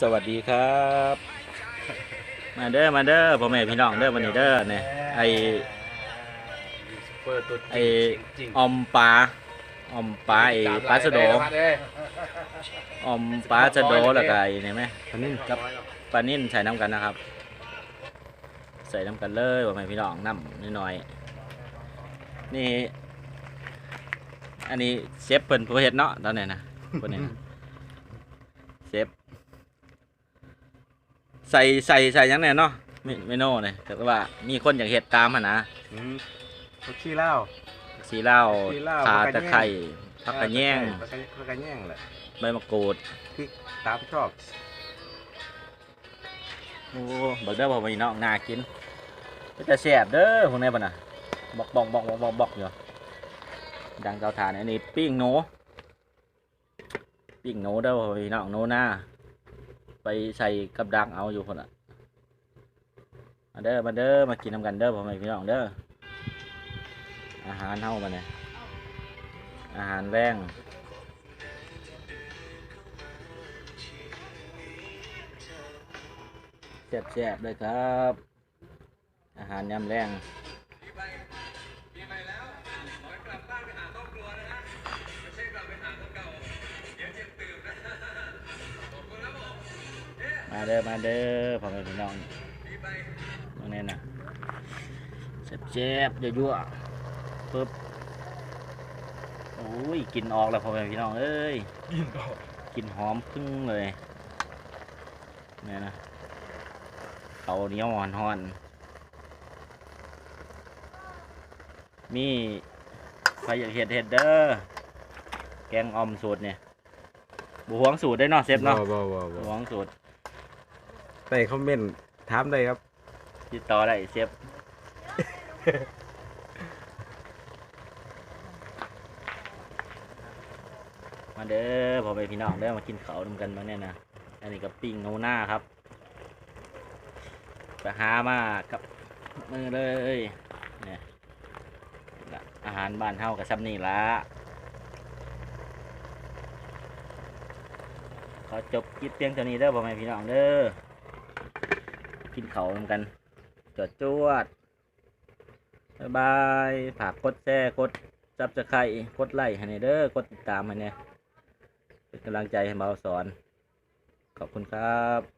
สวัสดีครับ มาเด้อมาเด้อพ่อแม่พี่น้องเด้อวันนี้เด้อเนี่ยไอเปิดตัวไอออมปลาออมปลาไอปลาสะโดออมปลาสะโดแล้วก็ไอเนี่ยไหมอันนี้กับปลานิ่นใส่น้ำกันนะครับ ใส่น้ำกันเลยพ่อแม่พี่น้องน้ำนิดหน่อยๆนี่ อันนี้เชฟเพิ่นผู้เฮ็ดเนาะตอนนี้นะคนนี้นะเชฟ ใส่ใส่ใส่หยังไงเนาะเมเมนูเนี่ยแต่ว่ามีคนอยากเฮ็ดตามหนนะอืมผักชีเหล้าสีเหล้าสีเหล้าขาผักกระตะแยงไคร้ผักกระแยงผักกระผักกระแยงแหละใบมะกรูดพริกตามชอบโอ้เบิกเด้อพ่อแม่พี่น้องน่ากินก็จะแซ่บเด้อพวกนี้ป่ะน่ะบอกบอกบอกบอกบอกบอกอยู่ดังเตาถ่านอันนี้ปิ้งโหนปิ้งโหนเด้อพ่อแม่พี่น้องโหนหน้า ไปใส่กับดังเอาอยู่คนละมาเด้อมาเด้อมากินน้ำกันเด้อพ่อแม่พี่น้องเด้ออาหารเฮามาเนี่ยอาหารแรงแซ่บๆเลยครับ อาหารยำแรง มาเด้อมาเด้อพ่อแม่พี่น้องมาเนี่ยนะแซ่บๆยั่วๆปึ๊บโอ้ยกลินออกแล้วพ่อแม่พี่น้องเอ้ยกินต่อกลินหอมพึ่งเลยเนี่ยนะเขาวเหนียวหอนหอนๆมีใครอยากเห็ดเห็ดเด้อแกงออมสูตรเนี่ยบุหวงสูตรได้เนาะเซฟเนาะบ่บ่บ่บุบ่หวงสูตร ใส่คอมเมนต์ถามได้ครับ ติดต่อได้เซฟมาเด้อพอไปพี่น้องเด้อมากินเขาวนำกันบ้าเนี่ยนะอันนี้กับปิ้งโนหน้าครับไปหามากับมือเลยเนี่ยละอาหารบ้านเฮากับซับนี่ละขอจบคลิปเพียงเท่านี้เด้อพ่อแม่พี่น้องเด้อ กินเข้าวนกันจอดจวดบายบายฝากกดแชร์กดซับสไครต์กดไลค์ให้หน่ยเด้อกดติดตามให้เนี่ยเป็นกำลังใจให้เบาสอน ขอบคุณครับ